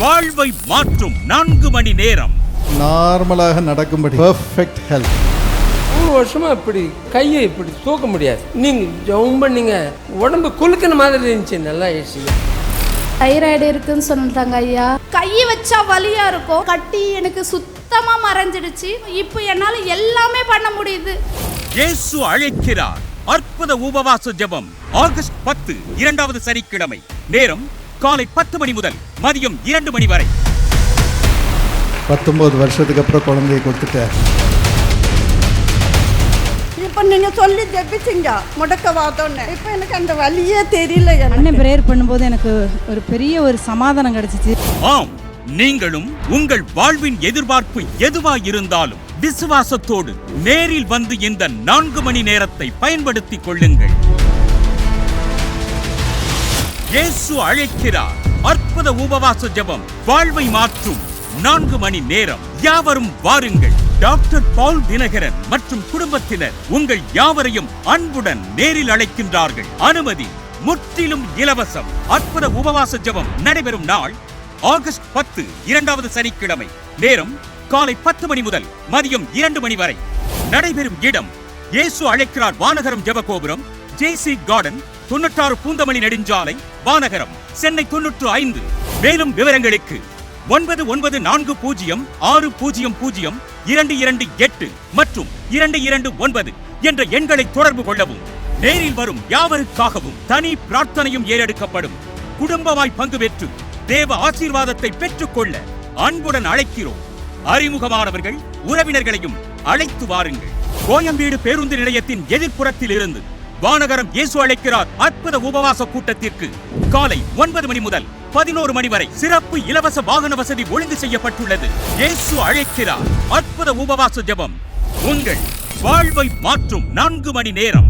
வாழ்வை மாற்றும் நான்கு மணி நேரம். நார்மலாக நடக்கும்படி. பெர்ஃபெக்ட் ஹெல்த் மூணு வருஷமா இப்படி கையை இப்படி தூக்க முடியாது. நீங்க ஜவுன் பண்ணீங்க உடம்பு குலுக்கின மாதிரி இருந்துச்சு நல்லா ஆயிடுச்சு தைராய்டு இருக்குன்னு சொல்லிட்டாங்க ஐயா. கை வச்சா வலியா இருக்கும். கட்டி எனக்கு சுத்தமா மறைஞ்சிடுச்சு. இப்போ என்னால எல்லாமே பண்ண முடியுது. இயேசு அழைக்கிறார். அற்புத உபவாச ஜெபம். ஆகஸ்ட் பத்து இரண்டாவது சனிக்கிழமை. நேரம் காலை பத்து மணி முதல் மதியம் இரண்டு மணி வரை. பத்தொம்போது வருஷத்துக்கு அப்புறம் குழந்தைய கொடுத்துட்டேன் இப்போ நீங்க சொல்லி ஜெபிச்சிங்க. முடக்கவாதம்னு இப்போ எனக்கு அந்த வழியே தெரியல அண்ணன் ப்ரேயர் பண்ணும்போது எனக்கு ஒரு பெரிய ஒரு சமாதானம் கிடைச்சிச்சு. ஆம் நீங்களும் உங்கள் வாழ்வின் எதிர்பார்ப்பு எதுவாய் இருந்தாலும் விசுவாசத்தோடு நேரில் வந்து இந்த நான்கு மணி நேரத்தை பயன்படுத்திக் கொள்ளுங்கள். இயேசு அழைக்கிறார். அற்புத உபவாச ஜெபம். வாழ்வை மாற்றும். நான்கு மணி நேரம். யாவரும் வாருங்கள். டாக்டர் பவுல் தினகரன் மற்றும் குடும்பத்தினர் உங்கள் யாவரையும் அன்புடன் நேரில் அழைக்கின்றார்கள். அனுமதி முற்றிலும் இலவசம். அற்புத உபவாச ஜெபம் நடைபெறும் நாள் ஆகஸ்ட் பத்து இரண்டாவது சனிக்கிழமை. நேரம் காலை பத்து மணி முதல் மதியம் இரண்டு மணி வரை. நடைபெறும் இடம் இயேசு அழைக்கிறார் வானகரம் ஜெபகோபுரம் ஜேசி கார்டன் தொண்ணூற்றாறு பூந்தமல்லி நெடுஞ்சாலை வானகரம் சென்னை தொண்ணூற்று ஐந்து. மேலும் விவரங்களுக்கு ஒன்பது ஒன்பது நான்கு பூஜ்ஜியம் ஆறு பூஜ்ஜியம் பூஜ்ஜியம் இரண்டு இரண்டு எட்டு மற்றும் இரண்டு இரண்டு ஒன்பது என்ற எண்களை தொடர்பு கொள்ளவும். நேரில் வரும் யாவருக்காகவும் தனி பிரார்த்தனையும் ஏறெடுக்கப்படும். குடும்பமாய் பங்கு பெற்று தேவ ஆசீர்வாதத்தை பெற்றுக்கொள்ள அன்புடன் அழைக்கிறோம். அறிமுகமானவர்கள் உறவினர்களையும் அழைத்து வாருங்கள். கோயம்பேடு பேருந்து நிலையத்தின் எதிர்ப்புறத்தில் இருந்து வானகரம் இயேசு அழைக்கிறார் அற்புத உபவாச கூட்டத்திற்கு. காலை ஒன்பது மணி முதல் பதினோரு மணி வரை சிறப்பு இலவச வாகன வசதி ஒழுங்கு செய்யப்பட்டுள்ளது. இயேசு அழைக்கிறார். அற்புத உபவாச ஜெபம். உங்கள் வாழ்வை மாற்றும் நான்கு மணி நேரம்.